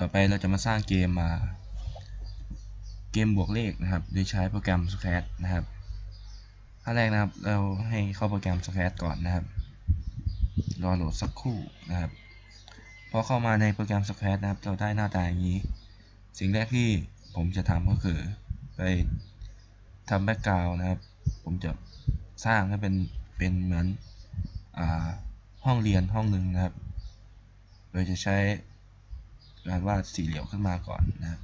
ต่อไปเราจะมาสร้างเกมมาเกมบวกเลขนะครับ โดยใช้โปรแกรม Scratch นะครับขั้นแรกนะครับ เราให้เข้าโปรแกรม Scratch ก่อนนะครับ รอโหลดสักครู่นะครับ พอเข้ามาในโปรแกรม Scratch นะครับ เราได้หน้าตาอย่างนี้ สิ่งแรกที่ผมจะทำก็คือ ไปทำแบ็กกราวนะครับ ผมจะสร้างให้เป็นเป็นเหมือนอห้องเรียนห้องหนึ่งนะครับ โดยจะใช้ การวาดสี่เหลี่ยมขึ้นมาก่อนนะ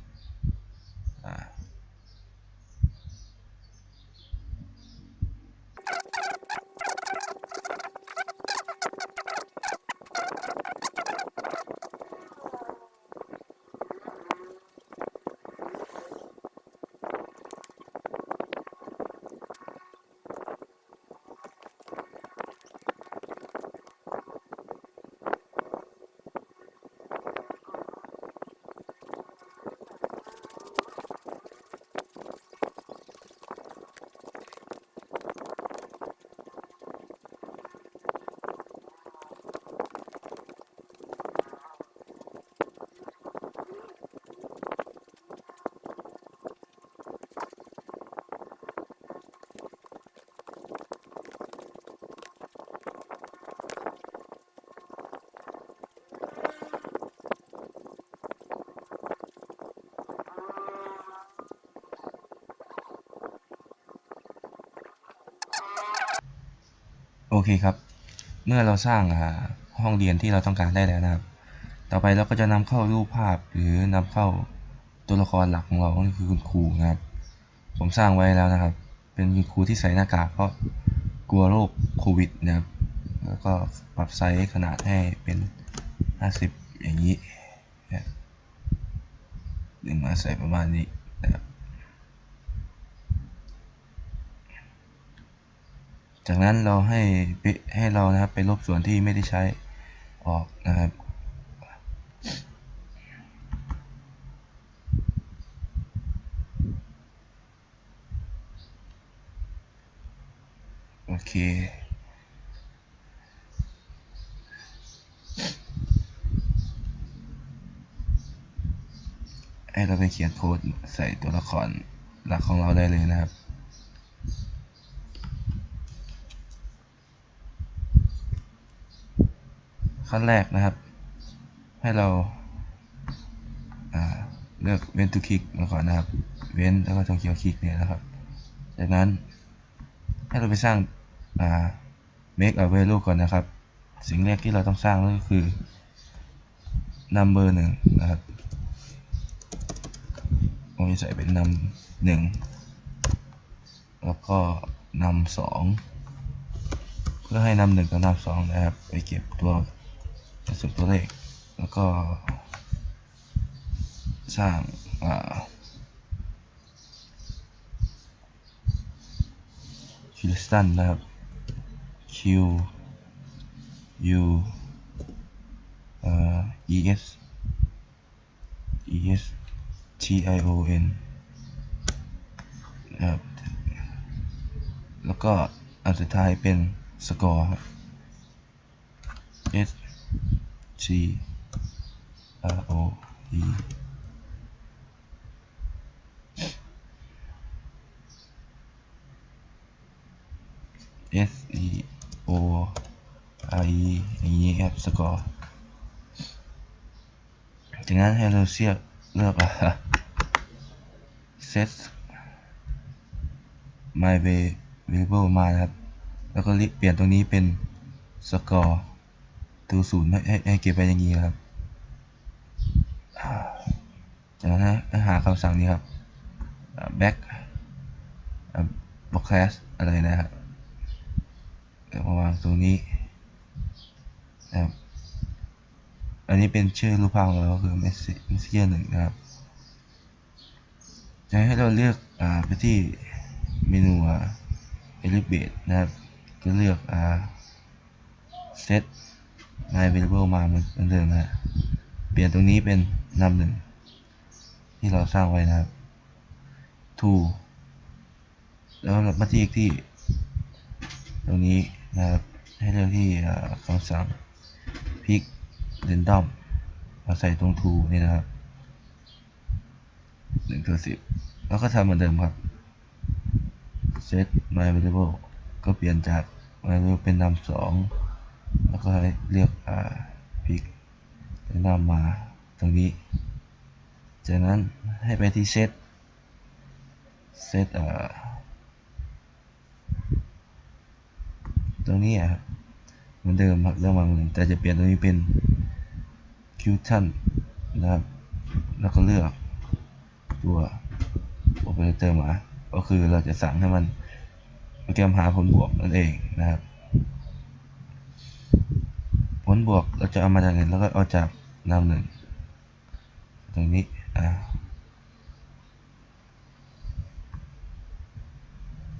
โอเคครับ เมื่อเราสร้างห้องเรียนที่เราต้องการได้แล้วนะครับ ต่อไปเราก็จะนำเข้ารูปภาพหรือนำเข้าตัวละครหลักของเราก็คือคุณครูนะครับ ผมสร้างไว้แล้วนะครับ เป็นคุณครูที่ใส่หน้ากากเพราะกลัวโรคโควิดนะครับ แล้วก็ปรับไซส์ขนาดให้เป็น 50 อย่างนี้นะดึงมาใส่ประมาณนี้นะครับ จากนั้นเราให้ให้เรานะครับไปลบส่วนที่ไม่ได้ใช้ออกนะครับ โอเคให้เราไปเขียนโค้ดใส่ตัวละครหลักของเราได้เลยนะครับ ขั้นแรกนะครับ ให้เราาเลือกเว้น to click มาก่อนนะครับ เว้นแล้วก็ตรงเขียวคลิกเนี่ยนะครับ จากนั้นให้เราไปสร้างา make a value ก่อนนะครับ สิ่งแรกที่เราต้องสร้างก็คือ number หนึ่งนะครับผมจะใส่เป็น num หนึ่งแล้วก็ num สองเพื่อให้นำหนึ่งกับนำสองนะครับ ไปเก็บตัว สุนตัวเลข แล้วก็ สร้างคิลสตันนะครับ Q U อ่า E S E S T I O N นะครับ แล้วก็อันสุดท้ายเป็นสกอร์ครับ S G R O E S E O R E อย่างนี้ครับสกอร์จากนั้นให้เราเสียกเลือกอะ set my variable มานะครับ แล้วก็เปลี่ยนตรงนี้เป็นสกอร์ ตัวศูนย์ให้ให้เก็บไว้อย่างนี้ครับจากนั้นให้หาคำสั่งนี้ครับ back back class อะไรนะครับมาวางตรงนี้นะครับอันนี้เป็นชื่อรูปภาพของเราก็คือ messenger หนึ่งนะครับจะให้เราเลือกอ่าไปที่เมนูอ่า elevate นะครับ ก็เลือกอ่า set my variable มาเหมือนเดิมนะเปลี่ยนตรงนี้เป็นนำหนึ่งที่เราสร้างไว้นะครับ to แล้วเรามาที่อีกที่ ตรงนี้นะครับ ให้เลือกที่คำสั่ง pick random มาใส่ตรง to นี่นะครับ1คือ10แล้วก็ทำเหมือนเดิมครับ set my variable ก็เปลี่ยนจาก my variable เป็นนำ2 แล้วก็ให้เรียกอ่า pick เป็นำมาตรงนี้ จากนั้นให้ไปที่ set set อ่าตรงนี้อะครับเหมือนเดิมครับเรื่องวางเหมือนแต่จะเปลี่ยนตรงนี้เป็น q t o n นนะครับ แล้วก็เลือกตัว operator มา ก็คือเราจะสั่งให้มันโปรแกรมหาผลบวกนั่นเองนะครับ ลบวกเราจะเอามาจากไหนแล้วก็เอาจากนำหนึ่งตรงนี้อ่า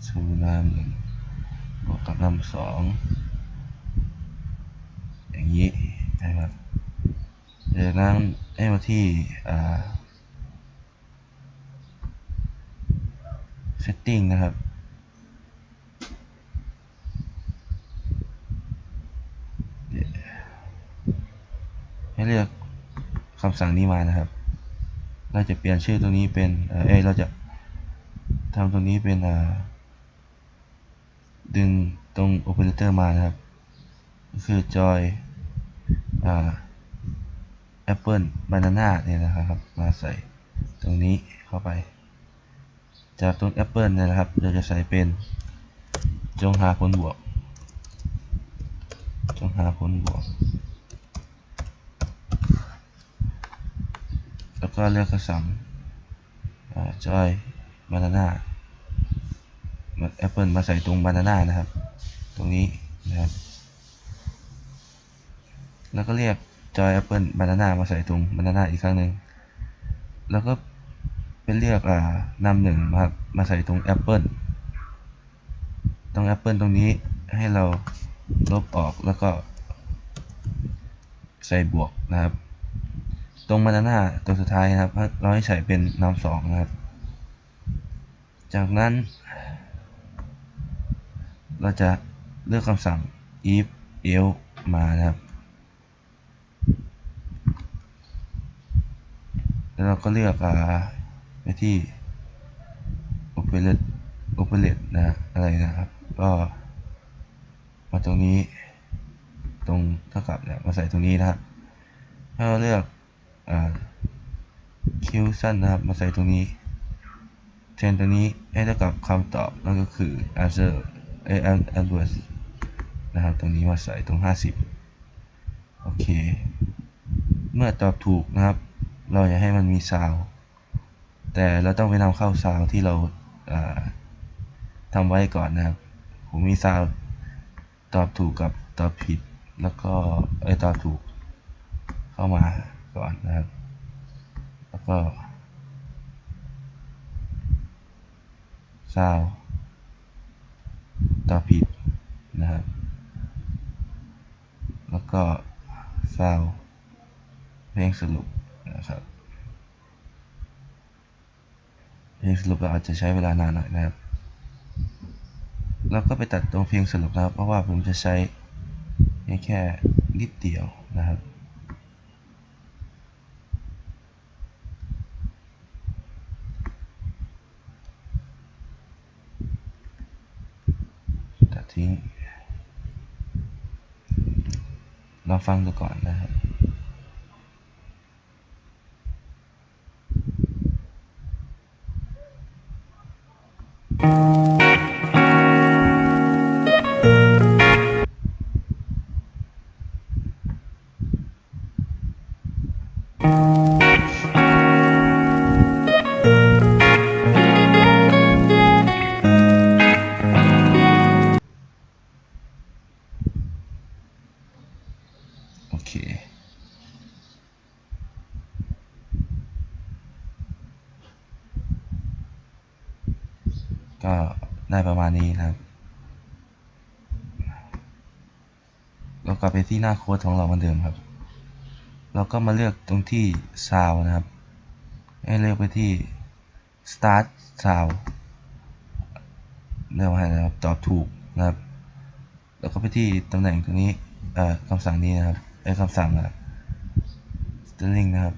ชูนำหนึ่งบวกกับนำสองอย่างนี้นะครับจากนั้นให้มาที่อ่า setting นะครับ ให้เลือกคำสั่งนี้มานะครับ เราจะเปลี่ยนชื่อตรงนี้เป็นเออเราจะทำตรงนี้เป็นดึงตรง operator มานะครับก็คือ joy อ apple banana เนี่ยนะครับ มาใส่ตรงนี้เข้าไป จากตรง apple เนี่ยนะครับ เราจะใส่เป็นจงหาผลบวก จงหาผลบวก แล้วก็เลือกคำสั่ง joy banana แอปเปิลมาใส่ตรง banana นะครับ ตรงนี้นะครับ แล้วก็เรียก joy apple banana มาใส่ตรง banana อีกครั้งหนึ่ง แล้วก็เป็นเรียกอ่านำหนึ่งมาครับ มาใส่ตรง apple ตรง apple ตรงนี้ให้เราลบออกแล้วก็ใส่บวกนะครับ ตรง banana ตัวสุดท้ายนะครับเราให้ใส่เป็นนำสองนะครับ จากนั้น เราจะเลือกคำสั่ง if else มานะครับ แล้วเราก็เลือกอ่าไปที่ operate operate นะอะไรนะครับ ก็มาตรงนี้ตรงเท่ากับเนี่ยมาใส่ตรงนี้นะครับถ้าเราเลือก อ่า q สั้นนะครับ มาใส่ตรงนี้แทนตรงนี้ให้เท่ากับคำตอบนั่นก็คือ answer เอ answer นะครับ ตรงนี้มาใส่ตรง 50 โอเค เมื่อตอบถูกนะครับ เราอยากให้มันมีซาวแต่เราต้องไปนำเข้าซาวที่เราทำไว้ก่อนนะครับ ผมมีซาวตอบถูกกับตอบผิด แล้วก็ไอตอบถูกเข้ามา ก่อนนะครับ แล้วก็ซาวตอผิดนะครับ แล้วก็ซาวเพลงสรุปนะครับเพลงสรุปเราอาจจะใช้เวลานานหน่อยนะครับ แล้วก็ไปตัดตรงเพลงสรุปนะครับ เพราะว่าผมจะใช้แค่นิดเดียวนะครับ ทิ้งลองฟังดูก่อนนะครับ นี้ครับเรากลับไปที่หน้าโค้ดของเราเหมือนเดิมครับ เราก็มาเลือกตรงที่ sound นะครับ ให้เลือกไปที่ start sound เลือกมาให้นะครับตอบถูกนะครับ แล้วก็ไปที่ตำแหน่งตรงนี้เอ่อคำสั่งนี้นะครับไอ้คำสั่งนะครับ string นะครับ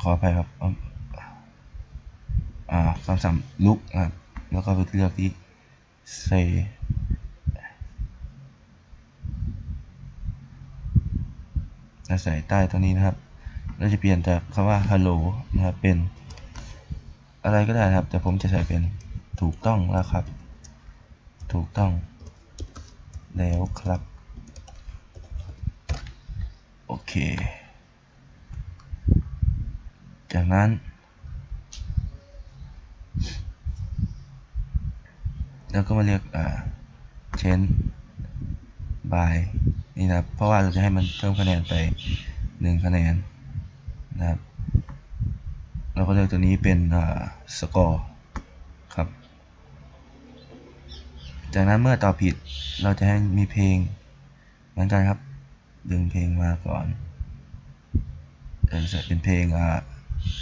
ขออภัยครับ คำสั่งลุกนะครับแล้วก็ไปเลือกที่ say แล้วใส่ใต้ตัวนี้นะครับ เราจะเปลี่ยนจากคำว่า hello นะครับเป็น อะไรก็ได้นะครับ แต่ผมจะใส่เป็นถูกต้องแล้วครับ ถูกต้อง แล้วครับ โอเค จากนั้น แล้วก็มาเรียกอ่า change by นี่นะครับ เพราะว่าเราจะให้มันเพิ่มคะแนนไปหนึ่งคะแนนนะครับ เราก็เลือกตัวนี้เป็นอ่าสกอร์ครับ จากนั้นเมื่อตอบผิดเราจะให้มีเพลงเหมือนกันครับ ดึงเพลงมาก่อนเออเป็นเพลงอ่า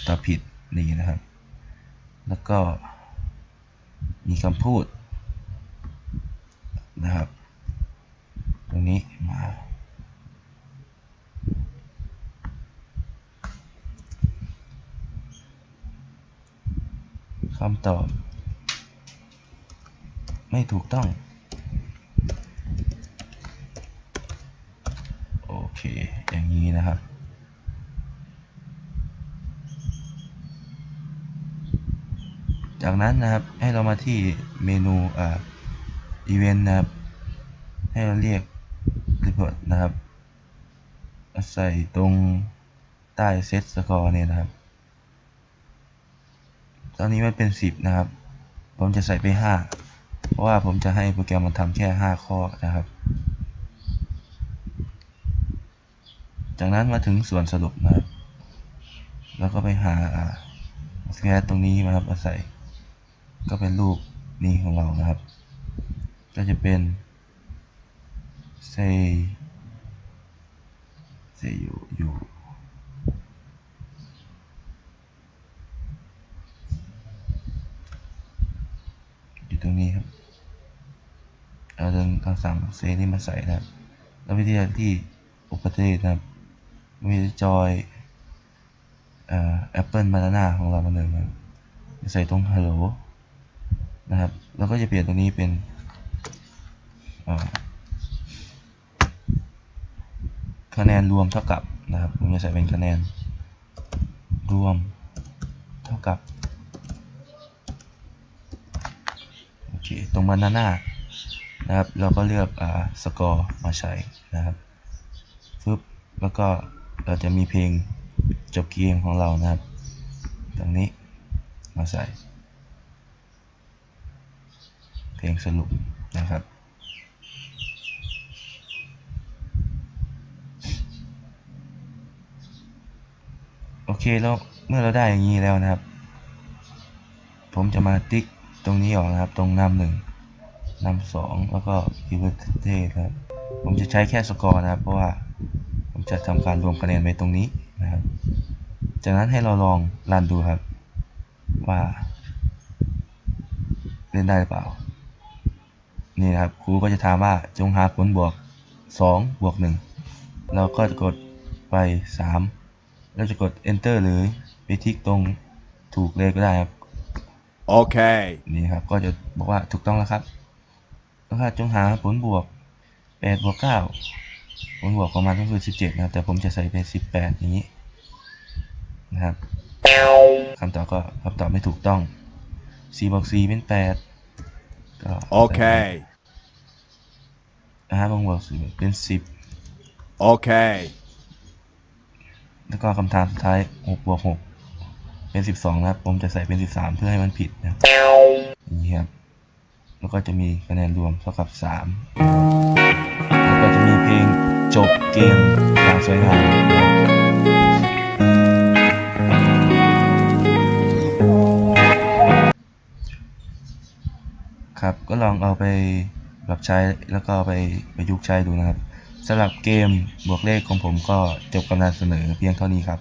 ตอบผิดนี่นะครับ แล้วก็มีคำพูด นะครับ ตรงนี้มาคำตอบ ไม่ถูกต้อง โอเค อย่างนี้นะครับจากนั้นนะครับให้เรามาที่เมนูอ่า อีเวนต์นะครับ ให้เราเรียก report นะครับ ใส่ตรงใต้เซตสกอร์เนี่ยนะครับ ตอนนี้มันเป็น 10 นะครับ ผมจะใส่ไป 5 เพราะว่าผมจะให้โปรแกรมมันทำแค่ 5 ข้อนะครับ จากนั้นมาถึงส่วนสรุปนะครับ แล้วก็ไปหาสแกนตรงนี้มาครับมาใส่ ก็เป็นรูปนี้ของเรานะครับ ก็จะเป็น say say อยู่อยู่อยู่ตรงนี้ครับ เอาเดินคำสั่ง say นี่มาใส่นะครับ แล้ววิธีการที่อุปเทศนะครับมีจอยเอ่อ Apple Banana ของเรามาหนึ่งนะครับใส่ตรง hello นะครับ แล้วก็จะเปลี่ยนตรงนี้เป็น คะแนนรวมเท่ากับนะครับผมจะใส่เป็นคะแนน รวมเท่ากับโอเคตรงบานาน่านะครับเราก็เลือกอ่าสกอร์มาใช้นะครับฟึบแล้วก็เราจะมีเพลงจบเกมของเรานะครับ ตรงนี้มาใส่ เพลงสรุปนะครับ เคแล้วเมื่อเราได้อย่างนี้แล้วนะครับ ผมจะมาติ๊กตรงนี้ออกนะครับ ตรงนำหนึ่งนำสองแล้วก็พิวเทครับ ผมจะใช้แค่สกอร์นะครับ เพราะว่าผมจะทำการรวมคะแนนไว้ตรงนี้นะครับ จากนั้นให้เราลองรันดูครับ ว่า เล่นได้หรือเปล่า นี่นะครับครูก็จะถามว่าจงหาผลบวก 2 บวก 1 เราก็จะกดไป 3 เราจะกด enter หรือไปทิกตรงถูกเลยก็ได้ครับ Okay. นี่ครับ ก็จะบอกว่าถูกต้องแล้วครับแล้วก็จงหาผลบวก8บวก9ผลบวกของมันก็คือ 17 นะครับ แต่ผมจะใส่เป็น 18 อย่างนี้นะครับคำตอบก็คำตอบไม่ถูกต้อง4บวก4เป็น 8 ก็ Okay. นะฮะบวกบวก4เป็น Okay. 10 แล้วก็คำถามสุดท้าย6บวก6เป็น 12นะครับ ผมจะใส่เป็น 13 เพื่อให้มันผิดนะครับอย่างนี้ครับ แล้วก็จะมีคะแนนรวมเท่ากับ 3 แล้วก็จะมีเพลงจบเกมอย่างสวยงามครับก็ลองเอาไปปรับใช้แล้วก็ไปประยุกต์ใช้ดูนะครับ สำหรับเกมบวกเลขของผมก็จบกำลังเสนอเพียงเท่านี้ครับ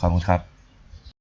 ขอบคุณครับ